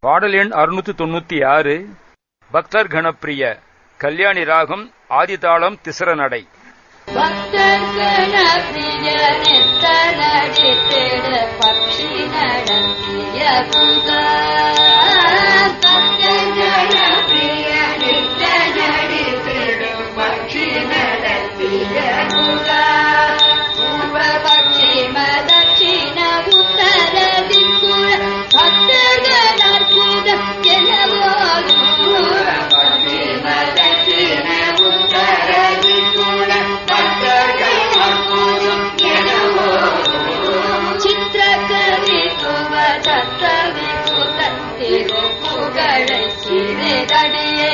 பாடல் எண் அறுநூத்தி தொண்ணூத்தி ஆறு. பக்தர் கணப்பிரிய கல்யாணி ராகம் ஆதிதாளம் திசர நடை. பக்தர் தத்தவி கூத்தத்திரு புகழை சிறிதடியே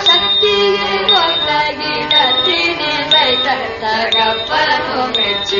ಸತ್ತಿಗೆ ಗೊತ್ತಾಗಿ ಸತ್ತಿಗೆ ಸೈತ ತಗಪ್ಪನು ಮೆಚ್ಚ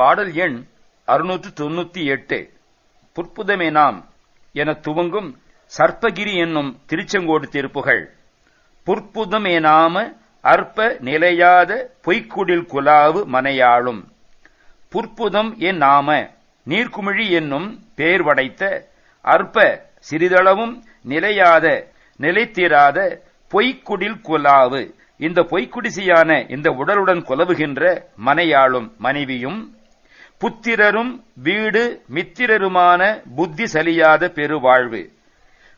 பாடல் எண் அறுநூற்று தொண்ணூத்தி எட்டு. புற்புதமே நாம் என துவங்கும் சர்ப்பகிரி என்னும் திருச்செங்கோடு திருப்புகள். புற்புதமே நாம அற்ப நிலையாத பொய்க்குடில் குலாவு மனையாளும். புற்புதம் என் நாம நீர்க்குமிழி என்னும் பெயர் படைத்த அற்ப சிறிதளவும் நிலையாத நிலைத்தீராத பொய்க்குடில் குலாவு. இந்த பொய்க்குடிசியான இந்த உடலுடன் குலவுகின்ற மனையாளும் மனைவியும் புத்திரரும் வீடு மித்திரருமான புத்தி சலியாத பெருவாழ்வு.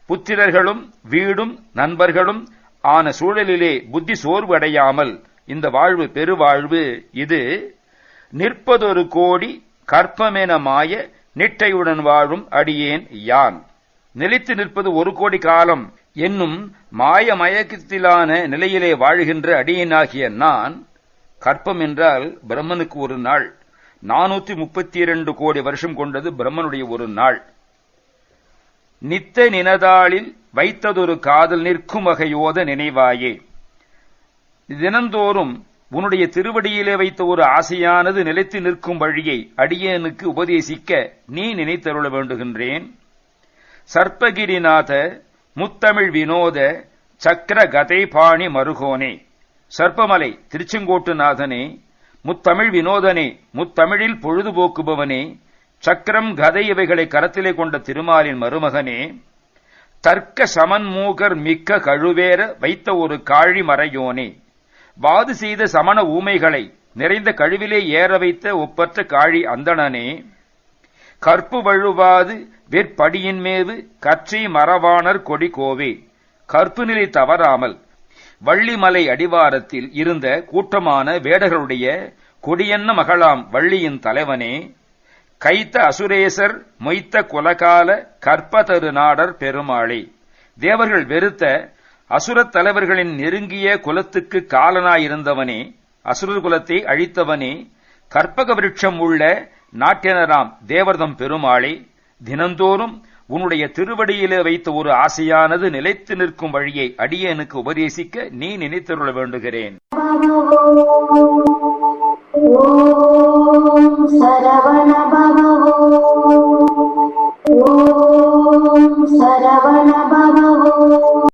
புத்திரர்களும் வீடும் நண்பர்களும் ஆன சூழலிலே புத்தி சோர்வு அடையாமல் இந்த வாழ்வு பெருவாழ்வு. இது நிற்பதொரு கோடி கற்பமென மாய நிட்டையுடன் வாழும் அடியேன் யான். நிலைத்து நிற்பது ஒரு கோடி காலம் என்னும் மாய மயக்கத்திலான நிலையிலே வாழ்கின்ற அடியேனாகிய நான் கற்பம் என்றால் பிரம்மனுக்கு ஒரு நாள். நானூத்தி முப்பத்தி இரண்டு கோடி வருஷம் கொண்டது பிரம்மனுடைய ஒரு நாள். நித்த நினதாளில் வைத்ததொரு காதல் நிற்கும் வகையோத நினைவாயே. தினந்தோறும் உன்னுடைய திருவடியிலே வைத்த ஒரு ஆசையானது நிலைத்து நிற்கும் வழியை அடியேனுக்கு உபதேசிக்க நீ நினைத்தருள வேண்டுகின்றேன். சர்ப்பகிரிநாத முத்தமிழ் வினோத சக்கர கதைபாணி மருகோனே. சர்ப்பமலை திருச்செங்கோட்டுநாதனே முத்தமிழ் வினோதனே முத்தமிழில் பொழுதுபோக்குபவனே சக்கரம் கதை இவைகளை கரத்திலே கொண்ட திருமாலின் மருமகனே தர்க்க சமன்மூகர் மிக்க கழுவேற வைத்த ஒரு காழி மறையோனே வாது செய்த சமண ஊமைகளை நிறைந்த கழுவிலே ஏற வைத்த ஒப்பற்ற காழி அந்தணனே கற்பு வழுவாது வெற்படியின் மேவு கற்றி மரவாணர் கொடி கோவே கற்பு நிலை தவறாமல் வள்ளிமலை அடிவாரத்தில் இருந்த கூட்டமான வேடர்களுடைய கொடியன்ன மகளாம் வள்ளியின் தலைவனே கைத்த அசுரேசர் மொய்த்த குலகால கற்பதரு நாடர் பெருமாளே தேவர்கள் வெறுத்த அசுரத் தலைவர்களின் நெருங்கிய குலத்துக்கு காலனாயிருந்தவனே அசுரர் குலத்தை அழித்தவனே கற்பக விருட்சம் உள்ள நாட்டினராம் தேவர்தம் பெருமாளே தினந்தோறும் உன்னுடைய திருவடியிலே வைத்த ஒரு ஆசையானது நிலைத்து நிற்கும் வழியை அடியனுக்கு உபதேசிக்க நீ நினைத்தருள வேண்டுகிறேன்.